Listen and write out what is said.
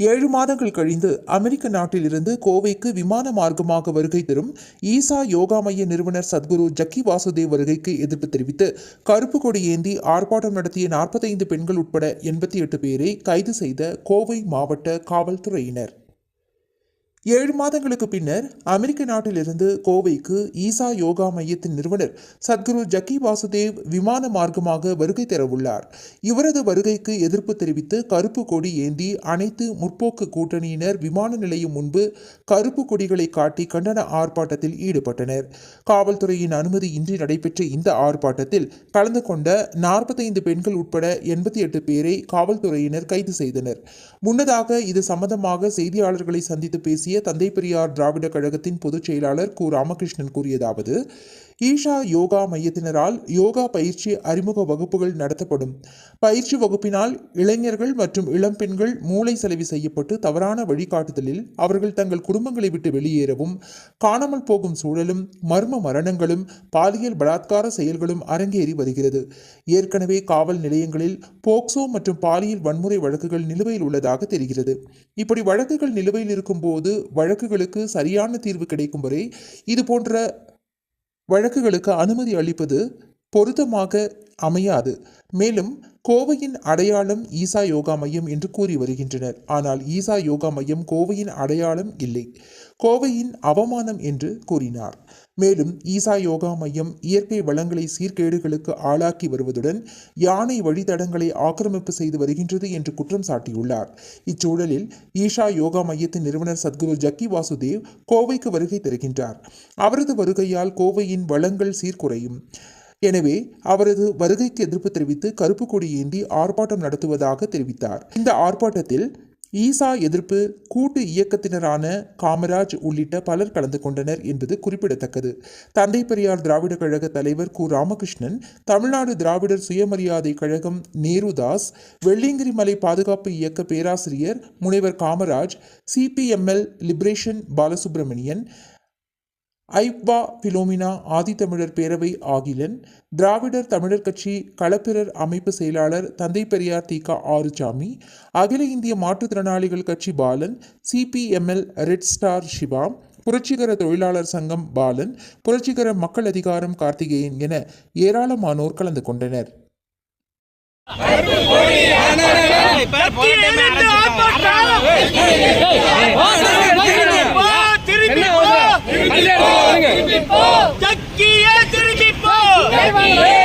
ஏழு மாதங்கள் கழிந்து அமெரிக்க நாட்டிலிருந்து கோவைக்கு விமான மார்க்கமாக வருகை தரும் ஈசா யோகா மைய நிறுவனர் சத்குரு ஜக்கி வாசுதேவ் வருகைக்கு எதிர்ப்பு தெரிவித்து கருப்பு கொடி ஏந்தி ஆர்ப்பாட்டம் நடத்திய நாற்பத்தைந்து பெண்கள் உட்பட எண்பத்தி எட்டு பேரை கைது செய்த கோவை மாவட்ட காவல்துறையினர். ஏழு மாதங்களுக்கு பின்னர் அமெரிக்க நாட்டிலிருந்து கோவைக்கு ஈசா யோகா மையத்தின் நிறுவனர் சத்குரு ஜக்கி வாசுதேவ் விமான மார்க்கமாக வருகை தரவுள்ளார். இவரது வருகைக்கு எதிர்ப்பு தெரிவித்து கருப்பு கொடி ஏந்தி அனைத்து முற்போக்கு கூட்டணியினர் விமான நிலையம் முன்பு கருப்பு கொடிகளை காட்டி கண்டன ஆர்ப்பாட்டத்தில் ஈடுபட்டனர். காவல்துறையின் அனுமதி இன்றி நடைபெற்ற இந்த ஆர்ப்பாட்டத்தில் கலந்து கொண்ட நாற்பத்தைந்து பெண்கள் உட்பட எண்பத்தி எட்டு பேரை காவல்துறையினர் கைது செய்தனர். முன்னதாக இது சம்பந்தமாக செய்தியாளர்களை சந்தித்து பேசிய தந்தை பெரியார் திராவிட கழகத்தின் பொதுச் செயலாளர் கு. ராமகிருஷ்ணன் கூறியதாவது ஈஷா யோகா மையத்தினரால் யோகா பயிற்சி அறிமுக வகுப்புகள் நடத்தப்படும். பயிற்சி வகுப்பினால் இளைஞர்கள் மற்றும் இளம்பெண்கள் மூளை செலவு செய்யப்பட்டு தவறான வழிகாட்டுதலில் அவர்கள் தங்கள் குடும்பங்களை விட்டு வெளியேறவும் காணாமல் போகும் சூழலும் மர்ம மரணங்களும் பாலியல் பலாத்கார செயல்களும் அரங்கேறி வருகிறது. ஏற்கனவே காவல் நிலையங்களில் போக்சோ மற்றும் பாலியல் வன்முறை வழக்குகள் நிலுவையில் உள்ளதாக தெரிகிறது. இப்படி வழக்குகள் நிலுவையில் இருக்கும்போது வழக்குகளுக்கு சரியான தீர்வு கிடைக்கும் வரை இதுபோன்ற வழக்குகளுக்கு அனுமதி அளிப்பது பொருத்தமாக அமையாது. மேலும் கோவையின் அடையாளம் ஈசா யோகா மையம் என்று கூறி வருகின்றனர். ஆனால் ஈசா யோகா மையம் கோவையின் அடையாளம் இல்லை. கோவையின் அவமானம் என்று கூறினார். மேலும் ஈசா யோகா மையம் இயற்கை வளங்களை சீர்கேடுகளுக்கு ஆளாக்கி வருவதுடன் யானை வழித்தடங்களை ஆக்கிரமிப்பு செய்து வருகின்றது என்று குற்றம் சாட்டியுள்ளார். இச்சூழலில் ஈஷா யோகா மையத்தின் நிறுவனர் சத்குரு ஜக்கி வாசுதேவ் கோவைக்கு வருகை தருகின்றார். அவரது வருகையால் கோவையின் வளங்கள் சீர்குறையும். எனவே அவரது வருகைக்கு எதிர்ப்பு தெரிவித்து கருப்பு கொடி ஏந்தி ஆர்ப்பாட்டம் நடத்துவதாக தெரிவித்தார். இந்த ஆர்ப்பாட்டத்தில் ஈசா எதிர்ப்பு கூட்டு இயக்கத்தினரான காமராஜ் உள்ளிட்ட பலர் கலந்து கொண்டனர் என்பது குறிப்பிடத்தக்கது. தந்தை பெரியார் திராவிட கழக தலைவர் கு. ராமகிருஷ்ணன் தமிழ்நாடு திராவிடர் சுயமரியாதை கழகம் நேருதாஸ் வெள்ளியங்கிரி மலை பாதுகாப்பு இயக்க பேராசிரியர் முனைவர் காமராஜ் சிபிஎம்எல் லிபரேஷன் பாலசுப்ரமணியன் ஐப்வா பிலோமினா ஆதித்தமிழர் பேரவை ஆகிலன் திராவிடர் தமிழர் கட்சி களப்பிரர் அமைப்பு செயலாளர் தந்தை பெரியார் தீகா ஆறுசாமி அகில இந்திய மாற்றுத்திறனாளிகள் கட்சி Balan CPML red star Siva புரட்சிகர தொழிலாளர் சங்கம் பாலன் புரட்சிகர மக்கள் அதிகாரம் கார்த்திகேயன் என ஏராளமானோர் கலந்து கொண்டனர் சக்கியே திரும்பி போ தமிழக